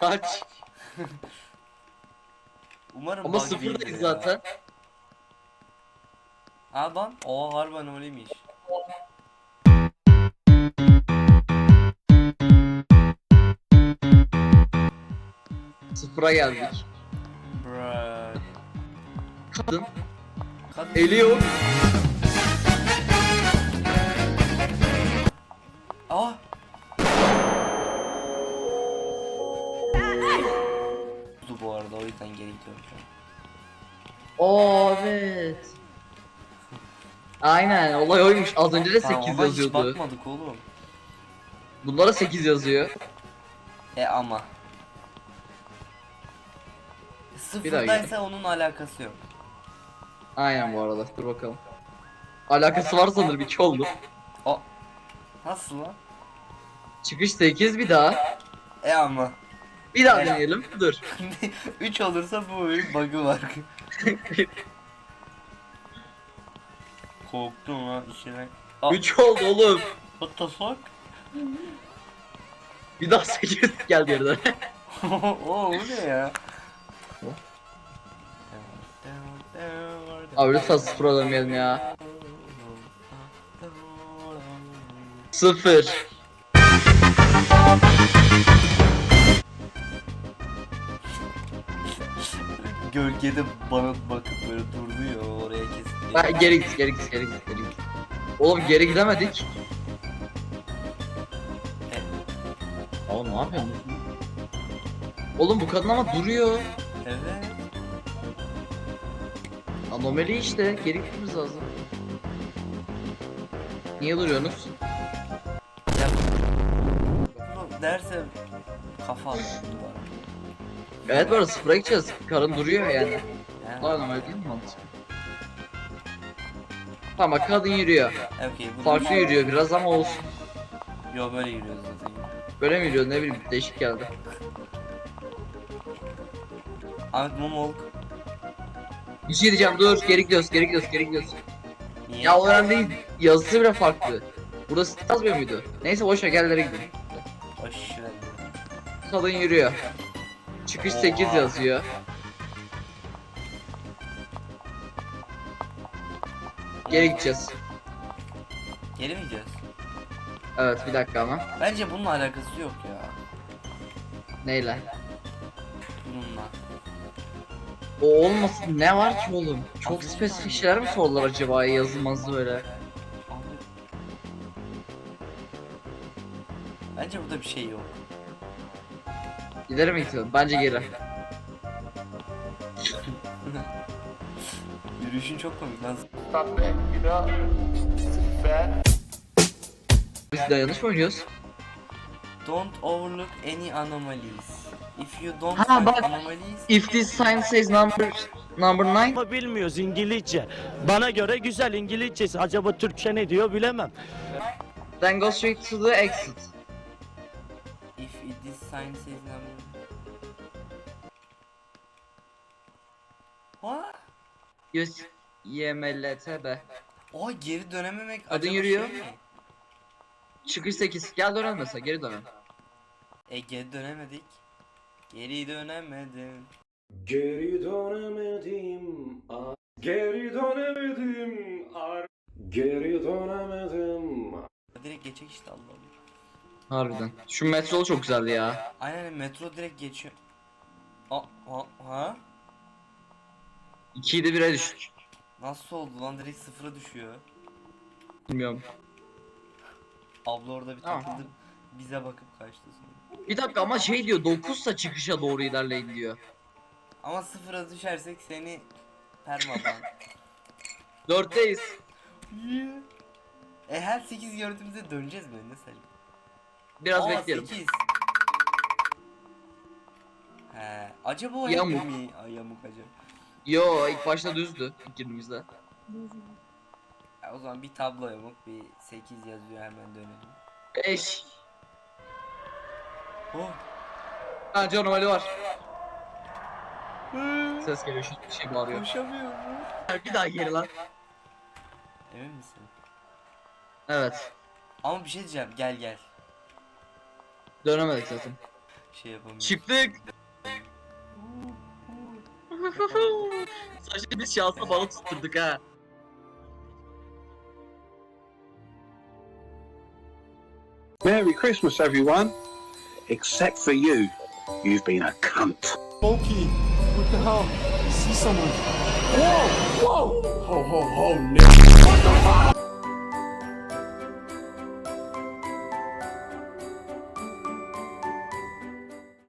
Kaç? Umarım Ama bug sıfırdayız ya. zaten. Ha lan. Oo harbiden öyleymiş. Sıfıra geldik. Bro. Kadın. Kadın. Eli yok. Aa. Bu arada o yüzden geri gidiyorum şu an. Oo evet. Aynen olay oymuş. Az önce de 8 Tamam, ama hiç yazıyordu. bakmadık oğlum. Bunlara 8 yazıyor. E ama. Bir Sıfırdaysa onun alakası yok. Aynen bu arada. Dur bakalım. Alakası var sanırım 2 oldu. O. Nasıl lan? Çıkış 8 bir daha. E ama. Bir daha Evet. deneyelim. Dur. 3 olursa bu oyun bug'ı var. Korktum lan işine. Aa, 3 oldu oğlum. What the fuck? Bir daha 8 geldi yerden. Oo bu ne ya? Abi lütfen sıfıra dönmeyelim ya. 0. Gölgede bana bakıp böyle durdu ya oraya kesin. Ha, geri git, geri git, geri git, geri git. Oğlum geri gidemedik. Oğlum ne yapıyorsun? Oğlum bu kadın ama duruyor. Evet. Anomali işte. Geri gitmemiz lazım. Niye duruyorsunuz? Ya bunu derse kafa aldım Evet böyle sıfıra gideceğiz. Karın duruyor yani. Yani, Daha normal değil mi mantık? Tamam bak kadın yürüyor. Okey bu Farklı yürüyor biraz ama olsun. Yo böyle yürüyoruz zaten. Böyle mi yürüyor ne bileyim değişik geldi. Ahmet Momolk. Bir şey diyeceğim dur geri gidiyoruz geri gidiyoruz geri gidiyoruz. Niye? Ya o önemli değil. Yazısı bile farklı. Burası yazmıyor muydu? Neyse boş ver gel ileri gidelim. Aşırı. Kadın yürüyor. Çıkış 8 Oha. yazıyor. Geri gideceğiz. Geri mi gidiyoruz? Evet bir dakika ama. Bence bununla alakası yok ya. Neyle? Bununla. O olmasın ne var ki oğlum? Çok spesifik şeyler mi sordular acaba yazılmazdı böyle? Bence burada bir şey yok. İleri mi gidiyorum? Bence geri. Yürüyüşün çok komik lan. You know? Fat. Biz de yanlış mı oynuyoruz? Don't overlook any anomalies. If you don't Ha, find bak. anomalies, If this sign says number number 9 Ama bilmiyoruz İngilizce. Bana göre güzel İngilizcesi. Acaba Türkçe ne diyor bilemem. then go straight to the exit. if it is sign says number. Yüz YMLTB. Oha geri dönememek Kadın acaba yürüyor. şey mi? Çıkış 8. Gel dönelim mesela geri dönelim. E geri dönemedik. Geri dönemedim. Geri dönemedim ar- Geri dönemedim ar- Geri dönemedim Direkt geçecek işte Allah'ım. Harbiden. Şu metro çok güzeldi ya. Aynen metro direkt geçiyor. Aa, ha, ha? 2'yi de 1'e düştük. Nasıl oldu lan direkt sıfıra düşüyor. Bilmiyorum. Abla orada bir Tamam. takıldı. Bize bakıp kaçtı sonra. Bir dakika ama şey diyor 9'sa çıkışa doğru ilerleyin diyor. Ama sıfıra düşersek seni permaban. 4'teyiz. e her 8 gördüğümüzde döneceğiz mi? Ne saçma. Biraz Aa, bekleyelim. 8. He, acaba o Yamuk. yamuk. mi? Ay yamuk acaba. Yo ilk başta düzdü ilk girdiğimizde. Ya, o zaman bir tablo yamuk bir 8 yazıyor hemen dönelim. 5. Oh. Ha canavarı var. Ses geliyor şu şey bağırıyor. Koşamıyorum. Bir daha geri lan. Emin misin? Evet. Ama bir şey diyeceğim gel gel. Dönemedik zaten. şey yapamıyorum. Çıktık. Sadece biz şansa balık tutturduk ha. Merry Christmas, everyone. Except for you. You've been a cunt. Smokey, what the hell? I see someone. Whoa, whoa. Ho, ho, ho, nigga.